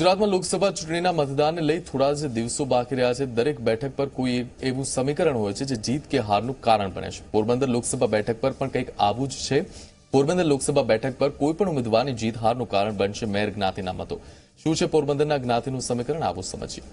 ગુજરાતમાં લોકસભા ચૂંટણીના મતદાનને લઈ થોડા જ દિવસો બાકી રહ્યા છે. દરેક બેઠક પર કોઈ એવું સમીકરણ હોય છે જે જીત કે હારનું કારણ બને છે. પોરબંદર લોકસભા બેઠક પર પણ કંઈક આવું જ છે. પોરબંદર લોકસભા બેઠક પર કોઈ પણ ઉમેદવારની જીત હારનું કારણ બનશે મેર જ્ઞાતિના મતો. શું છે પોરબંદરના જ્ઞાતિનું સમીકરણ? આવું સમજીએ.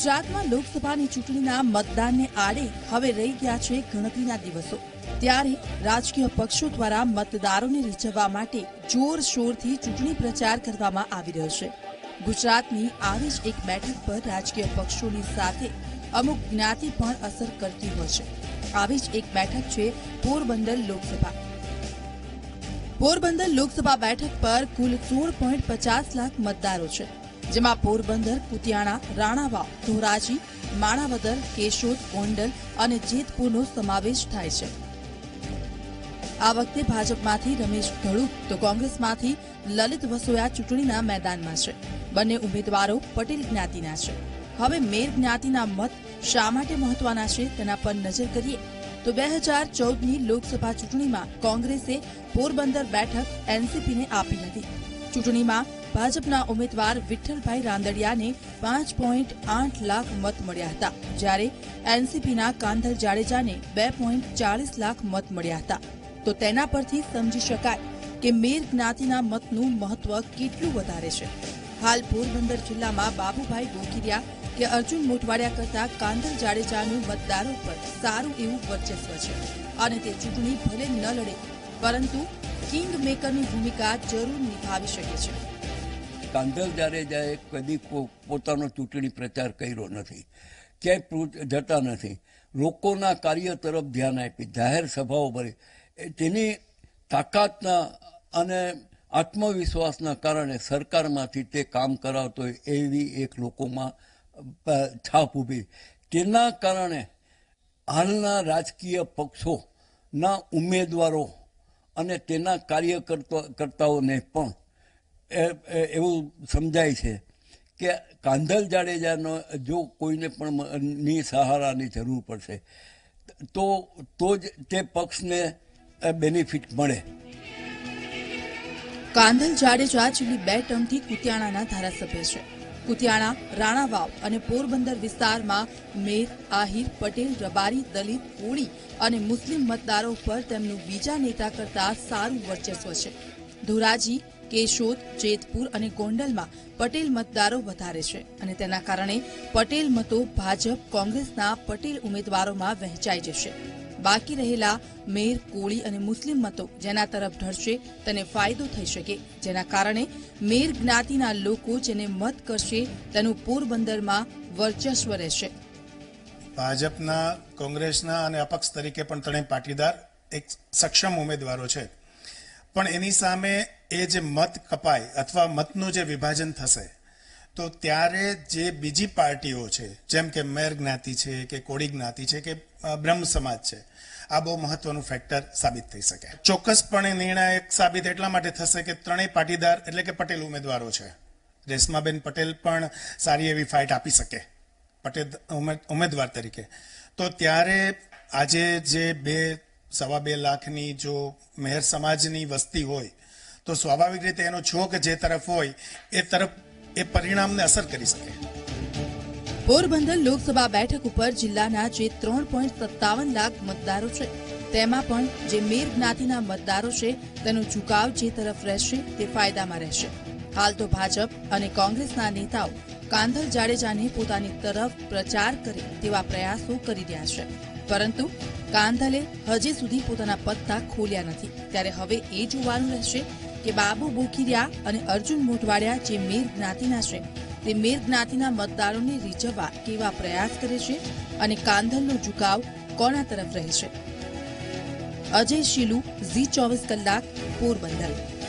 ગુજરાતમાં લોકસભાની ચૂંટણીના મતદાનને આડે હવે રહી ગયા છે ગણતરીના દિવસો. ત્યારે રાજકીય પક્ષો દ્વારા મતદારોને રીઝવવા માટે જોરશોરથી ચૂંટણી પ્રચાર કરવામાં આવી રહ્યો છે. ગુજરાતની આવી જ એક બેઠક પર રાજકીય પક્ષોની સાથે અમુક જ્ઞાતિ પણ અસર કરતી હોય છે. આવી જ એક બેઠક છે પોરબંદર લોકસભા. પોરબંદર લોકસભા બેઠક પર કુલ સોળ પોઈન્ટ પચાસ લાખ મતદારો છે. જેમાં પોરબંદર કુતિયાણા રાણાવાવ, ધોરાજી, માણાવદર, કેશોદ, ગોંડલ અને જેતપુરનો સમાવેશ થાય છે. આ વખતે ભાજપમાંથી રમેશ ધડુક તો કોંગ્રેસમાંથી લલિત વસોયા ચૂંટણીના મેદાનમાં છે. બંને ઉમેદવારો પટેલ જ્ઞાતિના છે. હવે મેર જ્ઞાતિના મત શા માટે મહત્વના છે તેના પર નજર કરીએ. તો બે હજાર ચૌદની લોકસભા ચૂંટણીમાં કોંગ્રેસે પોરબંદર બેઠક એનસીપીને આપી હતી. ચૂંટણીમાં ભાજપના ઉમેદવાર વિઠ્ઠલભાઈ રાંદડિયાને પાંચ પોઈન્ટ આઠ લાખ મત મળ્યા હતા, જ્યારે એનસીપીના કાંધલ જાડેજાને બે પોઈન્ટ ચાલીસ લાખ મત મળ્યા હતા. તો તેના પરથી સમજી શકાય કે મેર જ્ઞાતિના મતનું મહત્વ કેટલું વધારે છે. હાલ પોરબંદર જિલ્લામાં બાબુભાઈ ગોખીરિયા કે અર્જુન મોટવાડિયા કરતા કાંધલ જાડેજાનું મતદારો પર સારું એવું વર્ચસ્વ છે અને તે ચૂંટણી ભલે ન લડે, પરંતુ કિંગ મેકરની ભૂમિકા જરૂર નિભાવી શકે છે. કાંધલ જાડેજાએ કદી પોતાનો ચૂંટણી પ્રચાર કર્યો નથી, ક્યાંય જતા નથી. લોકોના કાર્ય તરફ ધ્યાન આપી, જાહેર સભાઓ ભરી. તેની તાકાતના અને આત્મવિશ્વાસના કારણે સરકારમાંથી તે કામ કરાવતો હોય એવી એક લોકોમાં છાપ ઊભી. તેના કારણે હાલના રાજકીય પક્ષોના ઉમેદવારો અને તેના કાર્યકર્તાઓને પણ એવું સમજાય છે કે કાંધલ જાડેજાનો જો કોઈને પણ ની સહારાની જરૂર પડશે, તો તો જ તે પક્ષને બેનિફિટ મળે. કાંધલ જાડેજા છેલ્લી બે ટર્મથી કુતિયાણાના ધારાસભ્ય છે. કુતિયાણા, રાણાવાવ અને પોરબંદર વિસ્તારમાં મેર, આહિર, પટેલ, રબારી, દલિત, કોળી અને મુસ્લિમ મતદારો પર તેમનું બીજા નેતા કરતા સારું વર્ચસ્વ છે. ધોરાજી કેશોદ, જેતપુર અને ગોંડલમાં પટેલ મતદારો વધારે છે અને તેના કારણે પટેલ મતો ભાજપ કોંગ્રેસના પટેલ ઉમેદવારોમાં વહેંચાઈ જશે. બાકી રહેલા મેર કોળી અને મુસ્લિમ મતો જેના તરફ ઢળશે, તેને ફાયદો થઈ શકે. જેના કારણે મેર જ્ઞાતિના લોકો જેને મત કરશે, તેનું પોરબંદરમાં વર્ચસ્વ રહેશે. ભાજપના, કોંગ્રેસના અને અપક્ષ તરીકે પણ ત્રણેય પાટીદાર એક સક્ષમ ઉમેદવારો છે. પણ એની સામે એ જે મત કપાય અથવા મતનું જે વિભાજન થશે, તો ત્યારે જે બીજી પાર્ટીઓ છે, જેમ કે મેર જ્ઞાતિ છે, કે કોળી જ્ઞાતિ છે, કે બ્રહ્મ સમાજ છે, આ બહુ મહત્વનું ફેક્ટર સાબિત થઈ શકે. ચોક્કસપણે નિર્ણાયક સાબિત એટલા માટે થશે કે ત્રણેય પાટીદાર એટલે કે પટેલ ઉમેદવારો છે. રેશમાબેન પટેલ પણ સારી એવી ફાઇટ આપી શકે, પટેલ ઉમેદવાર તરીકે. તો ત્યારે આજે જે બે, સવા બે લાખની જો મહેર સમાજની વસ્તી હોય તો સ્વાભાવિક રીતે એનો છોક જે તરફ હોય, એ તરફ, એ પરિણામને અસર કરી શકે. પોરબંદર લોકસભા બેઠક ઉપર જિલ્લાના જે ત્રણ પોઈન્ટ સત્તાવન લાખ મતદારો છે, તેમાં પણ જે મેર જ્ઞાતિના મતદારો છે, તેનો ઝુકાવ જે તરફ રહેશે, તે ફાયદામાં રહેશે. હાલ તો ભાજપ અને કોંગ્રેસના નેતાઓ કાંધલ જાડેજાને પોતાની તરફ પ્રચાર કરે તેવા પ્રયાસો કરી રહ્યા છે. પરંતુ કાંધલે હજી સુધી પોતાના પત્તા ખોલ્યા નથી. ત્યારે હવે એ જોવાનું રહેશે કે બાબુ બોખીરિયા અને અર્જુન મોઢવાડિયા જે મેર જ્ઞાતિના છે, તે મેર જ્ઞાતિના મતદારોને રીઝવવા કેવા પ્રયાસ કરે છે અને કાંધલનો ઝુકાવ કોના તરફ રહે છે? અજય શીલુ, ઝી ચોવીસ કલાક, પોરબંદર.